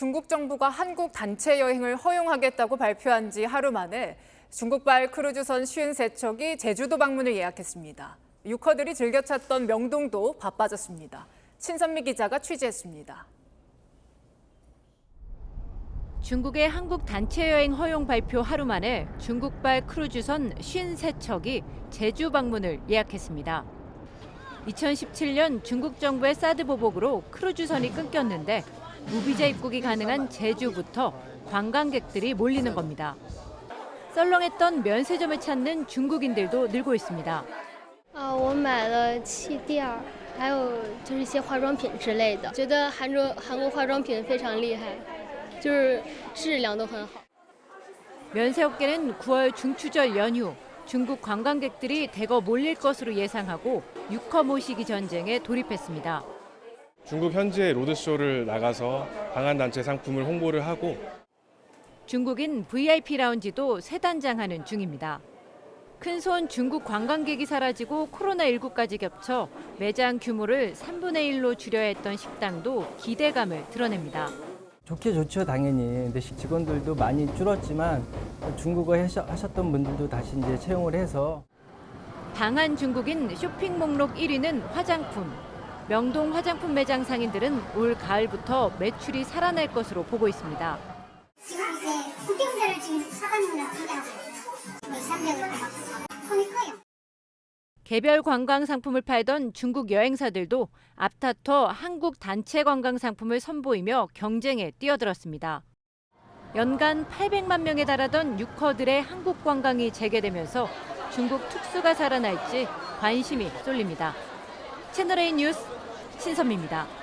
중국 정부가 한국 단체 여행을 허용하겠다고 발표한 지 하루 만에 중국발 크루즈선 53척이 제주도 방문을 예약했습니다. 유커들이 즐겨 찾던 명동도 바빠졌습니다. 친선미 기자가 취재했습니다. 중국의 한국 단체 여행 허용 발표 하루 만에 중국발 크루즈선 53척이 제주 방문을 예약했습니다. 2017년 중국 정부의 사드 보복으로 크루즈선이 끊겼는데 무비자 입국이 가능한 제주부터 관광객들이 몰리는 겁니다. 썰렁했던 면세점을 찾는 중국인들도 늘고 있습니다. 啊，我买了气垫儿，还有就是一些化妆品之类的。觉得韩国韩国化妆品非常厉害，就是质量都很好。 면세업계는 9월 중추절 연휴 중국 관광객들이 대거 몰릴 것으로 예상하고 유커 모시기 전쟁에 돌입했습니다. 중국 현지의 로드쇼를 나가서 방한단체 상품을 홍보를 하고 중국인 VIP 라운지도 새 단장하는 중입니다. 큰손 중국 관광객이 사라지고 코로나19까지 겹쳐 매장 규모를 3분의 1로 줄여야 했던 식당도 기대감을 드러냅니다. 좋게 좋죠 당연히. 근데 직원들도 많이 줄었지만 중국어 하셨던 분들도 다시 이제 채용을 해서 방한 중국인 쇼핑 목록 1위는 화장품. 명동 화장품 매장 상인들은 올 가을부터 매출이 살아날 것으로 보고 있습니다. 지금 이제 수경자를 지금 생각하고 일상적으로 손이 커요. 개별 관광 상품을 팔던 중국 여행사들도 앞다퉈 한국 단체 관광 상품을 선보이며 경쟁에 뛰어들었습니다. 연간 800만 명에 달하던 유커들의 한국 관광이 재개되면서 중국 특수가 살아날지 관심이 쏠립니다. 채널A 뉴스 신선미입니다.